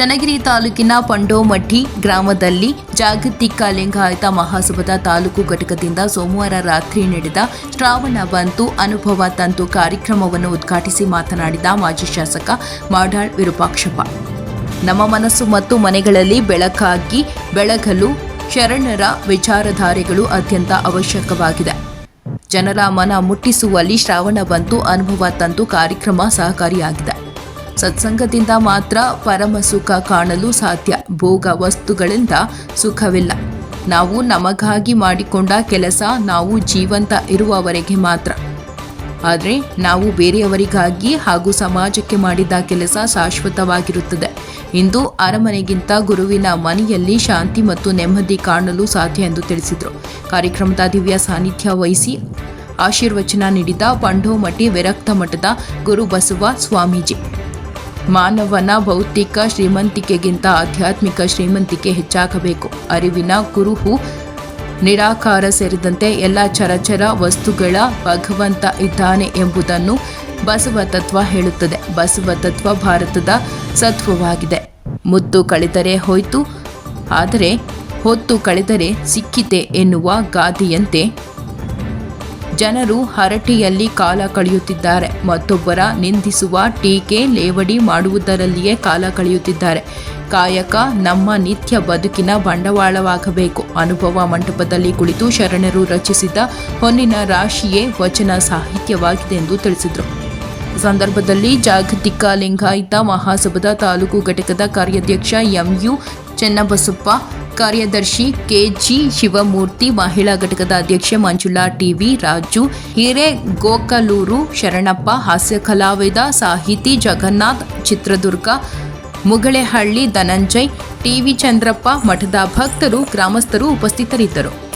ಚನ್ನಗಿರಿ ತಾಲೂಕಿನ ಪಂಡೋಮಟ್ಟಿ ಗ್ರಾಮದಲ್ಲಿ ಜಾಗತಿಕ ಲಿಂಗಾಯತ ಮಹಾಸಭದ ತಾಲೂಕು ಘಟಕದಿಂದ ಸೋಮವಾರ ರಾತ್ರಿ ನಡೆದ ಶ್ರಾವಣ ಬಂತು ಅನುಭವ ತಂತು ಕಾರ್ಯಕ್ರಮವನ್ನು ಉದ್ಘಾಟಿಸಿ ಮಾತನಾಡಿದ ಮಾಜಿ ಶಾಸಕ ಮಾಡಾಳ್ ವಿರೂಪಾಕ್ಷಪ್ಪ. ನಮ್ಮ ಮನಸ್ಸು ಮತ್ತು ಮನೆಗಳಲ್ಲಿ ಬೆಳಕಾಗಿ ಬೆಳಗಲು ಶರಣರ ವಿಚಾರಧಾರೆಗಳು ಅತ್ಯಂತ ಅವಶ್ಯಕವಾಗಿದೆ. ಜನರ ಮನ ಮುಟ್ಟಿಸುವಲ್ಲಿ ಶ್ರಾವಣ ಬಂತು ಅನುಭವ ತಂತು ಕಾರ್ಯಕ್ರಮ ಸಹಕಾರಿಯಾಗಿದೆ. ಸತ್ಸಂಗದಿಂದ ಮಾತ್ರ ಪರಮ ಸುಖ ಕಾಣಲು ಸಾಧ್ಯ. ಭೋಗ ವಸ್ತುಗಳಿಂದ ಸುಖವಿಲ್ಲ. ನಾವು ನಮಗಾಗಿ ಮಾಡಿಕೊಂಡ ಕೆಲಸ ನಾವು ಜೀವಂತ ಇರುವವರೆಗೆ ಮಾತ್ರ. ಆದರೆ ನಾವು ಬೇರೆಯವರಿಗಾಗಿ ಹಾಗೂ ಸಮಾಜಕ್ಕೆ ಮಾಡಿದ ಕೆಲಸ ಶಾಶ್ವತವಾಗಿರುತ್ತದೆ. ಇಂದು ಅರಮನೆಗಿಂತ ಗುರುವಿನ ಮನೆಯಲ್ಲಿ ಶಾಂತಿ ಮತ್ತು ನೆಮ್ಮದಿ ಕಾಣಲು ಸಾಧ್ಯ ಎಂದು ತಿಳಿಸಿದರು. ಕಾರ್ಯಕ್ರಮದ ದಿವ್ಯ ಸಾನ್ನಿಧ್ಯ ವಹಿಸಿ ಆಶೀರ್ವಚನ ನೀಡಿದ ಪಂಡೋಮಟ್ಟಿ ವಿರಕ್ತ ಮಠದ ಗುರು ಬಸವ ಸ್ವಾಮೀಜಿ. ಮಾನವನ ಭೌತಿಕ ಶ್ರೀಮಂತಿಕೆಗಿಂತ ಆಧ್ಯಾತ್ಮಿಕ ಶ್ರೀಮಂತಿಕೆ ಹೆಚ್ಚಾಗಬೇಕು. ಅರಿವಿನ ಕುರುಹು, ನಿರಾಕಾರ ಸೇರಿದಂತೆ ಎಲ್ಲ ಚರಚರ ವಸ್ತುಗಳ ಭಗವಂತ ಇದ್ದಾನೆ ಎಂಬುದನ್ನು ಬಸವ ತತ್ವ ಹೇಳುತ್ತದೆ. ಬಸವ ತತ್ವ ಭಾರತದ ಸತ್ವವಾಗಿದೆ. ಮುತ್ತು ಕಳೆದರೆ ಹೋಯ್ತು, ಆದರೆ ಹೊತ್ತು ಕಳೆದರೆ ಸಿಕ್ಕಿತೆ ಎನ್ನುವ ಗಾದೆಯಂತೆ ಜನರು ಹರಟಿಯಲ್ಲಿ ಕಾಲ ಕಳೆಯುತ್ತಿದ್ದಾರೆ. ಮತ್ತೊಬ್ಬರ ನಿಂದಿಸುವ ಟೀಕೆ ಲೇವಡಿ ಮಾಡುವುದರಲ್ಲಿಯೇ ಕಾಲ ಕಳೆಯುತ್ತಿದ್ದಾರೆ. ಕಾಯಕ, ನಮ್ಮ ನಿತ್ಯ ಬದುಕಿನ ಬಂಡವಾಳವಾಗಬೇಕು. ಅನುಭವ ಮಂಟಪದಲ್ಲಿ ಕುಳಿತು ಶರಣರು ರಚಿಸಿದ ಹೊನ್ನಿನ ರಾಶಿಯೇ ವಚನ ಸಾಹಿತ್ಯವಾಗಿದೆ ಎಂದು ತಿಳಿಸಿದರು. ಸಂದರ್ಭದಲ್ಲಿ ಜಾಗತಿಕ ಲಿಂಗಾಯತ ಮಹಾಸಭದ ತಾಲೂಕು ಘಟಕದ ಕಾರ್ಯಾಧ್ಯಕ್ಷ ಎಂಯು ಚೆನ್ನಬಸಪ್ಪ ಕಾರ್ಯದರ್ಶಿ ಕೆಜಿ ಶಿವಮೂರ್ತಿ, ಮಹಿಳಾ ಘಟಕದ ಅಧ್ಯಕ್ಷೆ ಮಂಜುಳಾ, ಟಿವಿ ರಾಜು ಹಿರೇ ಗೋಕಲೂರು ಶರಣಪ್ಪ, ಹಾಸ್ಯ ಕಲಾವಿದ ಸಾಹಿತಿ ಜಗನ್ನಾಥ್, ಚಿತ್ರದುರ್ಗ ಮುಗಳೆಹಳ್ಳಿ ಧನಂಜಯ್, ಟಿವಿ ಚಂದ್ರಪ್ಪ, ಮಠದ ಭಕ್ತರು, ಗ್ರಾಮಸ್ಥರು ಉಪಸ್ಥಿತರಿದ್ದರು.